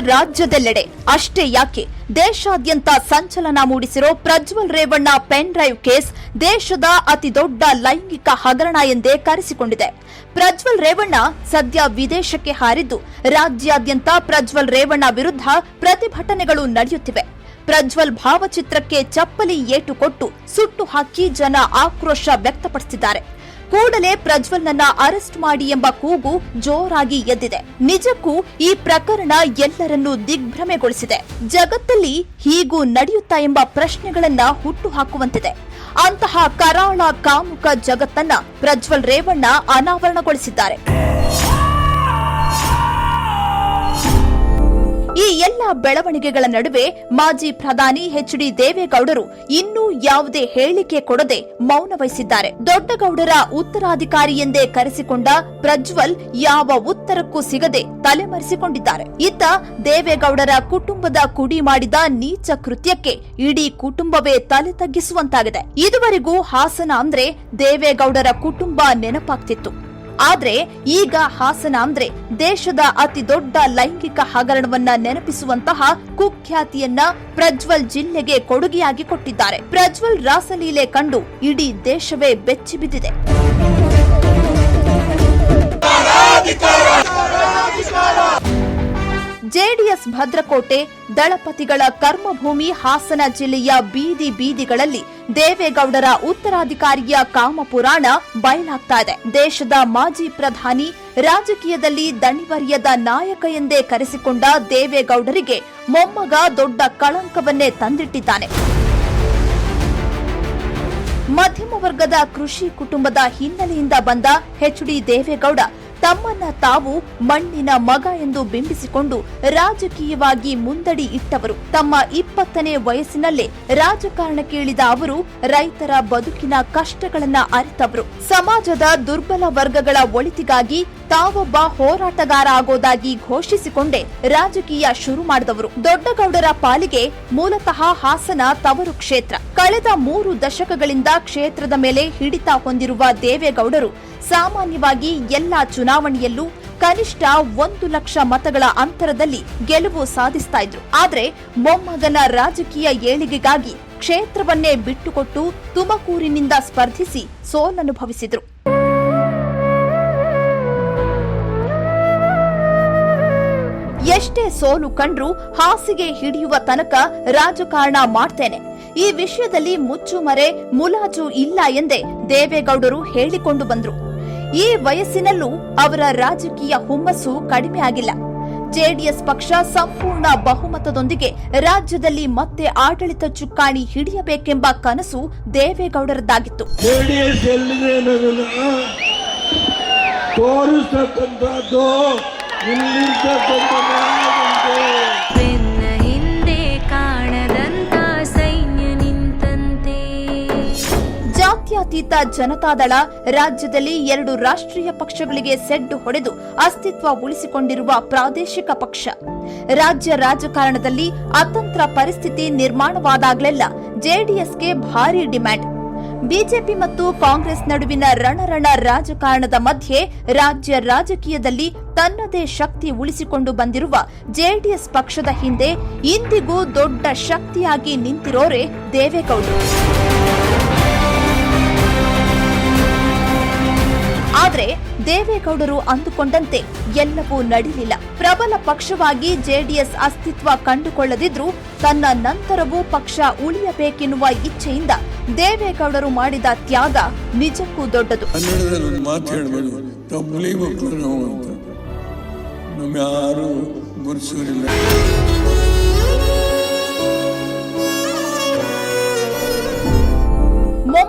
ರಾಜ್ಯದೆಲ್ಲೆಡೆ. ಅಷ್ಟೇ ಯಾಕೆ? ದೇಶಾದ್ಯಂತ ಸಂಚಲನ ಮೂಡಿಸಿರೋ Prajwal Revanna pen drive case ದೇಶದ ಅತಿ ದೊಡ್ಡ ಲೈಂಗಿಕ ಹಗರಣ ಎಂದೇ ಕರೆಸಿಕೊಂಡಿದೆ. ಪ್ರಜ್ವಲ್ ರೇವಣ್ಣ ಸದ್ಯ ವಿದೇಶಕ್ಕೆ ಹಾರಿದ್ದು, ರಾಜ್ಯಾದ್ಯಂತ ಪ್ರಜ್ವಲ್ ರೇವಣ್ಣ ವಿರುದ್ಧ ಪ್ರತಿಭಟನೆಗಳು ನಡೆಯುತ್ತಿವೆ. ಪ್ರಜ್ವಲ್ ಭಾವಚಿತ್ರಕ್ಕೆ ಚಪ್ಪಲಿ ಏಟು ಕೊಟ್ಟು ಸುಟ್ಟು ಹಾಕಿ ಜನ ಆಕ್ರೋಶ ವ್ಯಕ್ತಪಡಿಸಿದ್ದಾರೆ. ಕೂಡಲೇ ಪ್ರಜ್ವಲ್ನನ್ನ ಅರೆಸ್ಟ್ ಮಾಡಿ ಎಂಬ ಕೂಗು ಜೋರಾಗಿ ಎದ್ದಿದೆ. ನಿಜಕ್ಕೂ ಈ ಪ್ರಕರಣ ಎಲ್ಲರನ್ನೂ ದಿಗ್ಭ್ರಮೆಗೊಳಿಸಿದೆ. ಜಗತ್ತಲ್ಲಿ ಹೀಗೂ ನಡೆಯುತ್ತಾ ಎಂಬ ಪ್ರಶ್ನೆಗಳನ್ನ ಹುಟ್ಟು ಹಾಕುವಂತಿದೆ ಅಂತಹ ಕರಾಳ ಕಾಮುಕ ಜಗತ್ತನ್ನ ಪ್ರಜ್ವಲ್ ರೇವಣ್ಣ ಅನಾವರಣಗೊಳಿಸಿದ್ದಾರೆ. ಈ ಎಲ್ಲ ಬೆಳವಣಿಗೆಗಳ ನಡುವೆ ಮಾಜಿ ಪ್ರಧಾನಿ ಎಚ್ ಡಿ ದೇವೇಗೌಡರು ಇನ್ನೂ ಯಾವುದೇ ಹೇಳಿಕೆ ಕೊಡದೆ ಮೌನ ವಹಿಸಿದ್ದಾರೆ. ದೊಡ್ಡಗೌಡರ ಉತ್ತರಾಧಿಕಾರಿ ಎಂದೇ ಕರೆಸಿಕೊಂಡ ಪ್ರಜ್ವಲ್ ಯಾವ ಉತ್ತರಕ್ಕೂ ಸಿಗದೆ ತಲೆಮರೆಸಿಕೊಂಡಿದ್ದಾರೆ. ಇತ್ತ ದೇವೇಗೌಡರ ಕುಟುಂಬದ ಕುಡಿ ಮಾಡಿದ ನೀಚ ಕೃತ್ಯಕ್ಕೆ ಇಡೀ ಕುಟುಂಬವೇ ತಲೆ ತಗ್ಗಿಸುವಂತಾಗಿದೆ. ಇದುವರೆಗೂ ಹಾಸನ ಅಂದ್ರೆ ದೇವೇಗೌಡರ ಕುಟುಂಬ ನೆನಪಾಗ್ತಿತ್ತು. ಆದ್ರೆ ಈಗ ಹಾಸನ ಅಂದ್ರೆ ದೇಶದ ಅತಿ ದೊಡ್ಡ ಲೈಂಗಿಕ ಹಗರಣವನ್ನ ನೆನಪಿಸುವಂತಹ ಕುಖ್ಯಾತಿಯನ್ನ ಪ್ರಜ್ವಲ್ ಜಿಲ್ಲೆಗೆ ಕೊಡುಗೆಯಾಗಿ ಕೊಟ್ಟಿದ್ದಾರೆ. ಪ್ರಜ್ವಲ್ ರಾಸಲೀಲೆ ಕಂಡು ಇಡೀ ದೇಶವೇ ಬೆಚ್ಚಿಬಿದ್ದಿದೆ. ಭದ್ರಕೋಟೆ, ದಳಪತಿಗಳ ಕರ್ಮಭೂಮಿ ಹಾಸನ ಜಿಲ್ಲೆಯ ಬೀದಿ ಬೀದಿಗಳಲ್ಲಿ ದೇವೇಗೌಡರ ಉತ್ತರಾಧಿಕಾರಿಯ ಕಾಮಪುರಾಣ ಬಯಲಾಗ್ತಾ ಇದೆ. ದೇಶದ ಮಾಜಿ ಪ್ರಧಾನಿ ರಾಜಕೀಯದಲ್ಲಿ ದಣಿವರಿಯದ ನಾಯಕ ಎಂದೇ ಕರೆಸಿಕೊಂಡ ದೇವೇಗೌಡರಿಗೆ ಮೊಮ್ಮಗ ದೊಡ್ಡ ಕಳಂಕವನ್ನೇ ತಂದಿಟ್ಟಿದ್ದಾನೆ. ಮಧ್ಯಮ ವರ್ಗದ ಕೃಷಿ ಕುಟುಂಬದ ಹಿನ್ನೆಲೆಯಿಂದ ಬಂದ ಎಚ್ ಡಿ ದೇವೇಗೌಡ ತಮ್ಮನ್ನ ತಾವು ಮಣ್ಣಿನ ಮಗ ಎಂದು ಬಿಂಬಿಸಿಕೊಂಡು ರಾಜಕೀಯವಾಗಿ ಮುಂದಡಿ ಇಟ್ಟವರು. ತಮ್ಮ ಇಪ್ಪತ್ತನೇ ವಯಸ್ಸಿನಲ್ಲೇ ರಾಜಕಾರಣ ಕೇಳಿದ ಅವರು ರೈತರ ಬದುಕಿನ ಕಷ್ಟಗಳನ್ನ ಅರಿತವರು. ಸಮಾಜದ ದುರ್ಬಲ ವರ್ಗಗಳ ಒಳಿತಿಗಾಗಿ ತಾವೊಬ್ಬ ಹೋರಾಟಗಾರ ಆಗೋದಾಗಿ ಘೋಷಿಸಿಕೊಂಡೇ ರಾಜಕೀಯ ಶುರು ಮಾಡಿದವರು. ದೊಡ್ಡಗೌಡರ ಪಾಲಿಗೆ ಮೂಲತಃ ಹಾಸನ ತವರು ಕ್ಷೇತ್ರ. ಕಳೆದ ಮೂರು ದಶಕಗಳಿಂದ ಕ್ಷೇತ್ರದ ಮೇಲೆ ಹಿಡಿತ ಹೊಂದಿರುವ ದೇವೇಗೌಡರು ಸಾಮಾನ್ಯವಾಗಿ ಎಲ್ಲಾ ಚುನಾವಣೆಯಲ್ಲೂ ಕನಿಷ್ಠ ಒಂದು ಲಕ್ಷ ಮತಗಳ ಅಂತರದಲ್ಲಿ ಗೆಲುವು ಸಾಧಿಸ್ತಾ ಇದ್ರು. ಆದ್ರೆ ಮೊಮ್ಮಗನ ರಾಜಕೀಯ ಏಳಿಗೆಗಾಗಿ ಕ್ಷೇತ್ರವನ್ನೇ ಬಿಟ್ಟುಕೊಟ್ಟು ತುಮಕೂರಿನಿಂದ ಸ್ಪರ್ಧಿಸಿ ಸೋಲನುಭವಿಸಿದ್ರು. ಎಷ್ಟೇ ಸೋಲು ಕಂಡ್ರೂ ಹಾಸಿಗೆ ಹಿಡಿಯುವ ತನಕ ರಾಜಕಾರಣ ಮಾಡ್ತೇನೆ. ಈ ವಿಷಯದಲ್ಲಿ ಮುಚ್ಚುಮರೆ ಮುಲಾಜು ಇಲ್ಲ ಎಂದೇ ದೇವೇಗೌಡರು ಹೇಳಿಕೊಂಡು ಬಂದ್ರು. ಈ ವಯಸ್ಸಿನಲ್ಲೂ ಅವರ ರಾಜಕೀಯ ಹುಮ್ಮಸ್ಸು ಕಡಿಮೆ ಆಗಿಲ್ಲ. ಜೆಡಿಎಸ್ ಪಕ್ಷ ಸಂಪೂರ್ಣ ಬಹುಮತದೊಂದಿಗೆ ರಾಜ್ಯದಲ್ಲಿ ಮತ್ತೆ ಆಡಳಿತ ಚುಕ್ಕಾಣಿ ಹಿಡಿಯಬೇಕೆಂಬ ಕನಸು ದೇವೇಗೌಡರದ್ದಾಗಿತ್ತು. ತೋರಿಸ್ತಕ್ಕಂಥದ್ದು ಜಾತ್ಯತೀತ ಜನತಾದಳ ರಾಜ್ಯದಲ್ಲಿ ಎರಡು ರಾಷ್ಟ್ರೀಯ ಪಕ್ಷಗಳಿಗೆ ಸೆಡ್ಡು ಹೊಡೆದು ಅಸ್ತಿತ್ವ ಉಳಿಸಿಕೊಂಡಿರುವ ಪ್ರಾದೇಶಿಕ ಪಕ್ಷ. ರಾಜ್ಯ ರಾಜಕಾರಣದಲ್ಲಿ ಅತಂತ್ರ ಪರಿಸ್ಥಿತಿ ನಿರ್ಮಾಣವಾದಾಗಲೆಲ್ಲ ಜೆಡಿಎಸ್ಗೆ ಭಾರೀ ಡಿಮ್ಯಾಂಡ್. ಬಿಜೆಪಿ ಮತ್ತು ಕಾಂಗ್ರೆಸ್ ನಡುವಿನ ರಣರಣ ರಾಜಕಾರಣದ ಮಧ್ಯೆ ರಾಜ್ಯ ರಾಜಕೀಯದಲ್ಲಿ ತನ್ನದೇ ಶಕ್ತಿ ಉಳಿಸಿಕೊಂಡು ಬಂದಿರುವ ಜೆಡಿಎಸ್ ಪಕ್ಷದ ಹಿಂದೆ ಇಂದಿಗೂ ದೊಡ್ಡ ಶಕ್ತಿಯಾಗಿ ನಿಂತಿರೋರೆ ದೇವೇಗೌಡರು. ದೇವೇಗೌಡರು ಅಂದುಕೊಂಡಂತೆ ಎಲ್ಲವೂ ನಡೆಯಲಿಲ್ಲ ಪ್ರಬಲ ಪಕ್ಷವಾಗಿ ಜೆಡಿಎಸ್ ಅಸ್ತಿತ್ವ ಕಂಡುಕೊಳ್ಳದಿದ್ರೂ ತನ್ನ ನಂತರವೂ ಪಕ್ಷ ಉಳಿಯಬೇಕೆನ್ನುವ ಇಚ್ಛೆಯಿಂದ ದೇವೇಗೌಡರು ಮಾಡಿದ ತ್ಯಾಗ ನಿಜಕ್ಕೂ ದೊಡ್ಡದು. ಕನ್ನಡದಲ್ಲಿ ಒಂದು ಮಾತು ಹೇಳ್ಬೋದು. ನಾವು ಮಕ್ಕಳು ನಾವು ಅಂತ. ನಮ್ಮ ಯಾರು ಗುರುಸೂರಿಲ್ಲ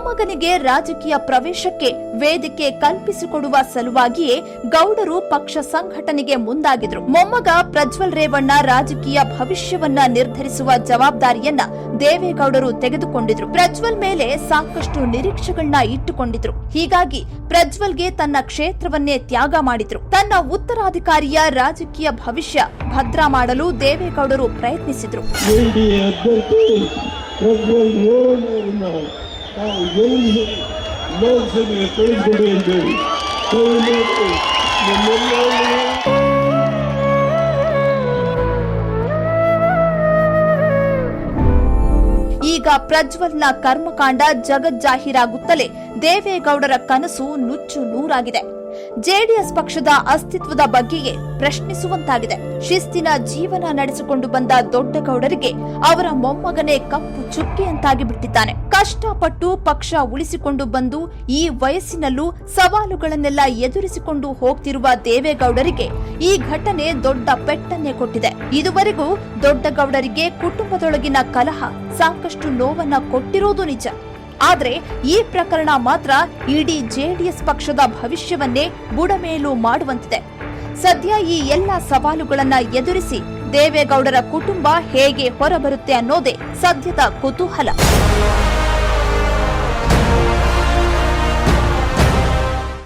ಮೊಮ್ಮಗನಿಗೆ ರಾಜಕೀಯ ಪ್ರವೇಶಕ್ಕೆ ವೇದಿಕೆ ಕಲ್ಪಿಸಿಕೊಡುವ ಸಲುವಾಗಿಯೇ ಗೌಡರು ಪಕ್ಷ ಸಂಘಟನೆಗೆ ಮುಂದಾಗಿದ್ರು. ಮೊಮ್ಮಗ ಪ್ರಜ್ವಲ್ ರೇವಣ್ಣ ರಾಜಕೀಯ ಭವಿಷ್ಯವನ್ನ ನಿರ್ಧರಿಸುವ ಜವಾಬ್ದಾರಿಯನ್ನ ದೇವೇಗೌಡರು ತೆಗೆದುಕೊಂಡಿದ್ರು. ಪ್ರಜ್ವಲ್ ಮೇಲೆ ಸಾಕಷ್ಟು ನಿರೀಕ್ಷೆಗಳನ್ನ ಇಟ್ಟುಕೊಂಡಿದ್ರು. ಹೀಗಾಗಿ ಪ್ರಜ್ವಲ್ಗೆ ತನ್ನ ಕ್ಷೇತ್ರವನ್ನೇ ತ್ಯಾಗ ಮಾಡಿದ್ರು. ತನ್ನ ಉತ್ತರಾಧಿಕಾರಿಯ ರಾಜಕೀಯ ಭವಿಷ್ಯ ಭದ್ರ ಮಾಡಲು ದೇವೇಗೌಡರು ಪ್ರಯತ್ನಿಸಿದ್ರು. ಈಗ ಪ್ರಜ್ವಲ್ನ ಕರ್ಮಕಾಂಡ ಜಗಜ್ಜಾಹೀರಾಗುತ್ತಲೇ ದೇವೇಗೌಡರ ಕನಸು ನುಚ್ಚು ನೂರಾಗಿದೆ. ಜೆಡಿಎಸ್ ಪಕ್ಷದ ಅಸ್ತಿತ್ವದ ಬಗ್ಗೆಯೇ ಪ್ರಶ್ನಿಸುವಂತಾಗಿದೆ. ಶಿಸ್ತಿನ ಜೀವನ ನಡೆಸಿಕೊಂಡು ಬಂದ ದೊಡ್ಡಗೌಡರಿಗೆ ಅವರ ಮೊಮ್ಮಗನೇ ಕಪ್ಪು ಚುಕ್ಕಿಯಂತಾಗಿ ಬಿಟ್ಟಿದ್ದಾನೆ ಕಷ್ಟಪಟ್ಟು ಪಕ್ಷ ಉಳಿಸಿಕೊಂಡು ಬಂದು ಈ ವಯಸ್ಸಿನಲ್ಲೂ ಸವಾಲುಗಳನ್ನೆಲ್ಲ ಎದುರಿಸಿಕೊಂಡು ಹೋಗ್ತಿರುವ ದೇವೇಗೌಡರಿಗೆ ಈ ಘಟನೆ ದೊಡ್ಡ ಪೆಟ್ಟನ್ನೇ ಕೊಟ್ಟಿದೆ. ಇದುವರೆಗೂ ದೊಡ್ಡಗೌಡರಿಗೆ ಕುಟುಂಬದೊಳಗಿನ ಕಲಹ ಸಾಕಷ್ಟು ನೋವನ್ನ ಕೊಟ್ಟಿರೋದು ನಿಜ. ಆದ್ರೆ ಈ ಪ್ರಕರಣ ಮಾತ್ರ ಇಡೀ ಜೆಡಿಎಸ್ ಪಕ್ಷದ ಭವಿಷ್ಯವನ್ನೇ ಬುಡಮೇಲು ಮಾಡುವಂತಿದೆ. ಸದ್ಯ ಈ ಎಲ್ಲ ಸವಾಲುಗಳನ್ನ ಎದುರಿಸಿ ದೇವೇಗೌಡರ ಕುಟುಂಬ ಹೇಗೆ ಹೊರಬರುತ್ತೆ ಅನ್ನೋದೇ ಸದ್ಯದ ಕುತೂಹಲ.